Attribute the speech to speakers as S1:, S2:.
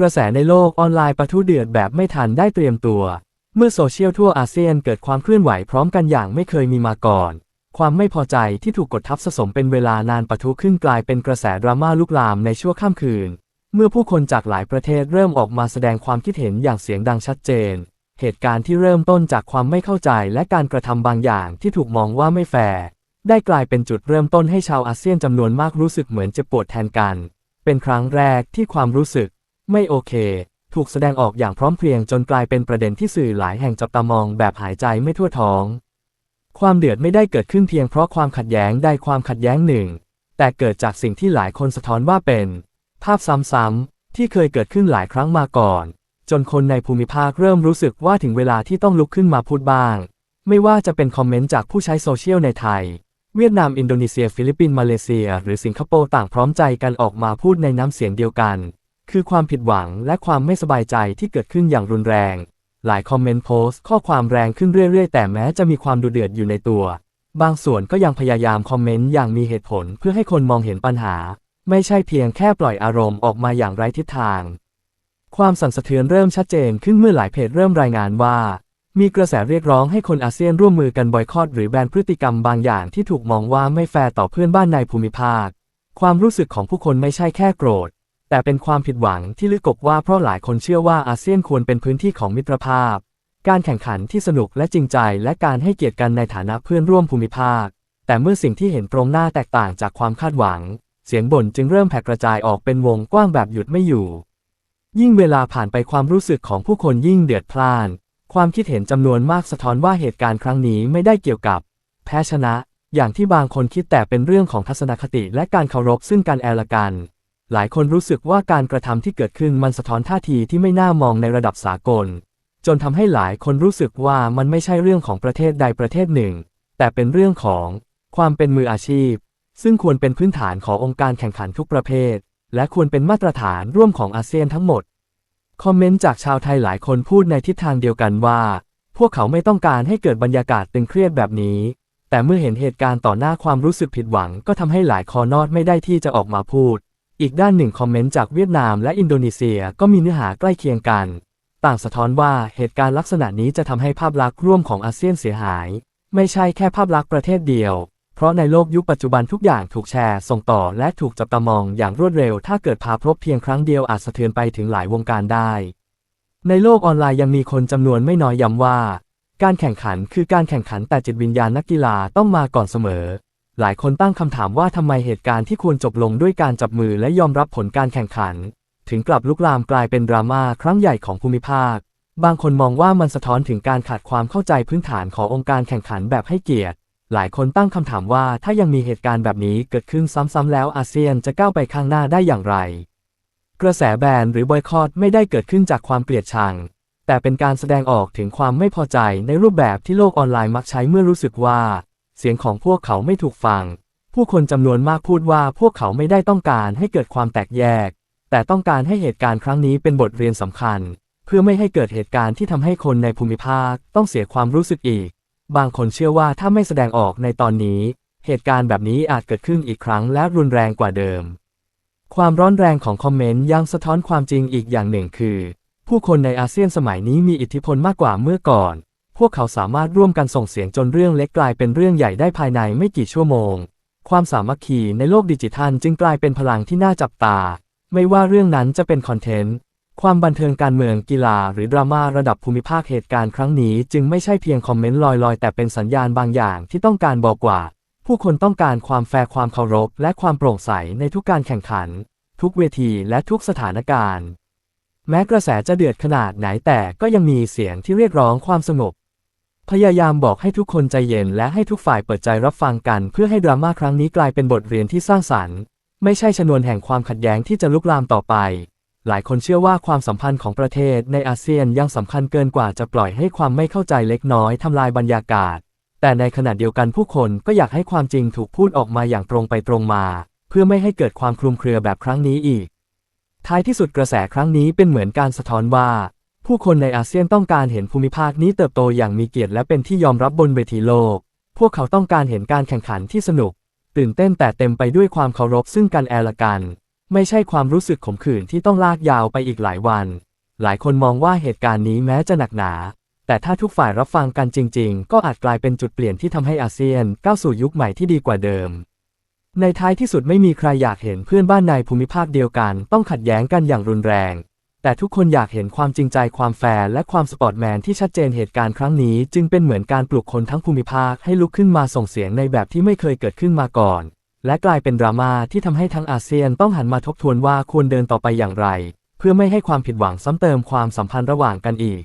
S1: กระแสในโลกออนไลน์ปะทุเดือดแบบไม่ทันได้เตรียมตัว เมื่อโซเชียลทั่วอาเซียนเกิดความเคลื่อนไหวพร้อมกันอย่างไม่เคยมีมาก่อน ความไม่พอใจที่ถูกกดทับสะสมเป็นเวลานานปะทุขึ้นกลายเป็นกระแสดราม่าลุกลามในชั่วข้ามคืน เมื่อผู้คนจากหลายประเทศเริ่มออกมาแสดงความคิดเห็นอย่างเสียงดังชัดเจน เหตุการณ์ที่เริ่มต้นจากความไม่เข้าใจและการกระทำบางอย่างที่ถูกมองว่าไม่แฟร์ได้กลายเป็นจุดเริ่มต้นให้ชาวอาเซียนจำนวนมากรู้สึกเหมือนเจ็บปวดแทนกัน เป็นครั้งแรกที่ความรู้สึก ไม่โอเค ถูกแสดงออกอย่างพร้อมเพรียงจนกลายเป็นประเด็นที่สื่อหลายแห่งจับตามองแบบหายใจไม่ทั่วท้อง ความเดือดไม่ได้เกิดขึ้นเพียงเพราะความขัดแย้งใดความขัดแย้งหนึ่ง แต่เกิดจากสิ่งที่หลายคนสะท้อนว่าเป็น ภาพซ้ำๆที่เคยเกิดขึ้นหลายครั้งมาก่อน จนคนในภูมิภาคเริ่มรู้สึกว่าถึงเวลาที่ต้องลุกขึ้นมาพูดบ้าง ไม่ว่าจะเป็นคอมเมนต์จากผู้ใช้โซเชียลในไทยเวียดนาม อินโดนีเซีย ฟิลิปปินส์ มาเลเซีย หรือสิงคโปร์ต่างพร้อมใจกันออกมาพูดในน้ำเสียงเดียวกัน คือความผิดหวังและความไม่สบายใจที่เกิดขึ้นอย่างรุนแรง หลายคอมเมนต์โพสต์ข้อความแรงขึ้นเรื่อยๆ แต่แม้จะมีความดุเดือดอยู่ในตัว บางส่วนก็ยังพยายามคอมเมนต์อย่างมีเหตุผลเพื่อให้คนมองเห็นปัญหา ไม่ใช่เพียงแค่ปล่อยอารมณ์ออกมาอย่างไร้ทิศทาง ความสั่นสะเทือนเริ่มชัดเจนขึ้นเมื่อหลายเพจเริ่มรายงานว่า มีกระแสเรียกร้องให้คนอาเซียนร่วมมือกันบอยคอตหรือแบนพฤติกรรมบางอย่างที่ถูกมองว่าไม่แฟร์ต่อเพื่อนบ้านในภูมิภาค ความรู้สึกของผู้คนไม่ใช่แค่โกรธ แต่เป็นความผิดหวังที่ลึกกบว่าเพราะหลายคนเชื่อว่าอาเซียนควรเป็นพื้นที่ของมิตรภาพ การแข่งขันที่สนุกและจริงใจและการให้เกียรติกันในฐานะเพื่อนร่วมภูมิภาค แต่เมื่อสิ่งที่เห็นตรงหน้าแตกต่างจากความคาดหวัง เสียงบ่นจึงเริ่มแผ่กระจายออกเป็นวงกว้างแบบหยุดไม่อยู่ ยิ่งเวลาผ่านไปความรู้สึกของผู้คนยิ่งเดือดพล่าน ความคิดเห็นจำนวนมากสะท้อนว่าเหตุการณ์ครั้งนี้ไม่ได้เกี่ยวกับ แพ้ชนะ อย่างที่บางคนคิดแต่เป็นเรื่องของทัศนคติและการเคารพซึ่งกันและกัน หลายคนรู้สึกว่าการกระทำที่เกิดขึ้นมันสะท้อนท่าทีที่ไม่น่ามองในระดับสากล จนทำให้หลายคนรู้สึกว่ามันไม่ใช่เรื่องของประเทศใดประเทศหนึ่ง แต่เป็นเรื่องของความเป็นมืออาชีพ ซึ่งควรเป็นพื้นฐานขององค์การแข่งขันทุกประเภท และควรเป็นมาตรฐานร่วมของอาเซียนทั้งหมด คอมเมนต์จากชาวไทยหลายคนพูดในทิศทางเดียวกันว่า พวกเขาไม่ต้องการให้เกิดบรรยากาศตึงเครียดแบบนี้ แต่เมื่อเห็นเหตุการณ์ต่อหน้าความรู้สึกผิดหวัง ก็ทำให้หลายคอนอดไม่ได้ที่จะออกมาพูด อีกด้านหนึ่งคอมเมนต์จากเวียดนามและอินโดนีเซียก็มีเนื้อหาใกล้เคียงกัน ต่างสะท้อนว่าเหตุการณ์ลักษณะนี้จะทำให้ภาพลักษณ์ร่วมของอาเซียนเสียหาย ไม่ใช่แค่ภาพลักษณ์ประเทศเดียว เพราะในโลกยุคปัจจุบันทุกอย่างถูกแชร์ ส่งต่อและถูกจับตามองอย่างรวดเร็ว ถ้าเกิดพาพรบเพียงครั้งเดียวอาจสะเทือนไปถึงหลายวงการได้ ในโลกออนไลน์ยังมีคนจำนวนไม่น้อยย้ำว่า การแข่งขันคือการแข่งขันแต่จิตวิญญาณนักกีฬาต้องมาก่อนเสมอ หลายคนตั้งคำถามว่าทำไมเหตุการณ์ที่ควรจบลงด้วยการจับมือและยอมรับผลการแข่งขัน ถึงกลับลุกลามกลายเป็นดราม่าครั้งใหญ่ของภูมิภาค บางคนมองว่ามันสะท้อนถึงการขาดความเข้าใจพื้นฐานขององค์การแข่งขันแบบให้เกียรติ หลายคนตั้งคำถามว่าถ้ายังมีเหตุการณ์แบบนี้เกิดขึ้นซ้ำๆแล้วอาเซียนจะก้าวไปข้างหน้าได้อย่างไร กระแสแบนหรือบอยคอตไม่ได้เกิดขึ้นจากความเกลียดชังแต่เป็นการแสดงออกถึงความไม่พอใจในรูปแบบที่โลกออนไลน์มักใช้เมื่อรู้สึกว่า เสียงของพวกเขาไม่ถูกฟัง ผู้คนจำนวนมากพูดว่าพวกเขาไม่ได้ต้องการให้เกิดความแตกแยก แต่ต้องการให้เหตุการณ์ครั้งนี้เป็นบทเรียนสำคัญ เพื่อไม่ให้เกิดเหตุการณ์ที่ทำให้คนในภูมิภาคต้องเสียความรู้สึกอีก บางคนเชื่อว่าถ้าไม่แสดงออกในตอนนี้ เหตุการณ์แบบนี้อาจเกิดขึ้นอีกครั้งและรุนแรงกว่าเดิม ความร้อนแรงของคอมเมนต์ยังสะท้อนความจริงอีกอย่างหนึ่งคือ ผู้คนในอาเซียนสมัยนี้มีอิทธิพลมากกว่าเมื่อก่อน พวกเขาสามารถร่วมกันส่งเสียงจนเรื่องเล็กกลายเป็นเรื่องใหญ่ได้ภายในไม่กี่ชั่วโมง ความสามัคคีในโลกดิจิทัลจึงกลายเป็นพลังที่น่าจับตา ไม่ว่าเรื่องนั้นจะเป็นคอนเทนต์ ความบันเทิงการเมืองกีฬา หรือดราม่าระดับภูมิภาคเหตุการณ์ครั้งนี้ จึงไม่ใช่เพียงคอมเมนต์ลอยๆ แต่เป็นสัญญาณบางอย่างที่ต้องการบอกว่า ผู้คนต้องการความแฟร์ความเคารพ และความโปร่งใสในทุกการแข่งขัน ทุกเวทีและทุกสถานการณ์ แม้กระแสจะเดือดขนาดไหนแต่ก็ยังมีเสียงที่เรียกร้องความสงบ พยายามบอกให้ทุกคนใจเย็นและให้ทุกฝ่ายเปิดใจรับฟังกันเพื่อให้ดราม่าครั้งนี้กลายเป็นบทเรียนที่สร้างสรรค์ ไม่ใช่ชนวนแห่งความขัดแย้งที่จะลุกลามต่อไป หลายคนเชื่อว่าความสัมพันธ์ของประเทศในอาเซียนยังสำคัญเกินกว่าจะปล่อยให้ความไม่เข้าใจเล็กน้อยทำลายบรรยากาศ แต่ในขณะเดียวกันผู้คนก็อยากให้ความจริงถูกพูดออกมาอย่างตรงไปตรงมา เพื่อไม่ให้เกิดความคลุมเครือแบบครั้งนี้อีก ท้ายที่สุดกระแสครั้งนี้เป็นเหมือนการสะท้อนว่า ผู้คนในอาเซียนต้องการเห็นภูมิภาคนี้เติบโตอย่างมีเกียรติและเป็นที่ยอมรับบนเวทีโลก พวกเขาต้องการเห็นการแข่งขันที่สนุก ตื่นเต้นแต่เต็มไปด้วยความเคารพซึ่งกันและกัน ไม่ใช่ความรู้สึกขมขื่นที่ต้องลากยาวไปอีกหลายวัน หลายคนมองว่าเหตุการณ์นี้แม้จะหนักหนา แต่ถ้าทุกฝ่ายรับฟังกันจริง ๆ ก็อาจกลายเป็นจุดเปลี่ยนที่ทำให้อาเซียนก้าวสู่ยุคใหม่ที่ดีกว่าเดิม ในท้ายที่สุดไม่มีใครอยากเห็นเพื่อนบ้านในภูมิภาคเดียวกัน ต้องขัดแย้งกันอย่างรุนแรง แต่ทุกคนอยากเห็นความจริงใจความแฟร์และความสปอร์ตแมนที่ชัดเจนเหตุการณ์ครั้งนี้ จึงเป็นเหมือนการปลุกคนทั้งภูมิภาคให้ลุกขึ้นมาส่งเสียงในแบบที่ไม่เคยเกิดขึ้นมาก่อน และกลายเป็นดราม่าที่ทำให้ทั้งอาเซียนต้องหันมาทบทวนว่าควรเดินต่อไปอย่างไร เพื่อไม่ให้ความผิดหวังซ้ำเติมความสัมพันธ์ระหว่างกันอีก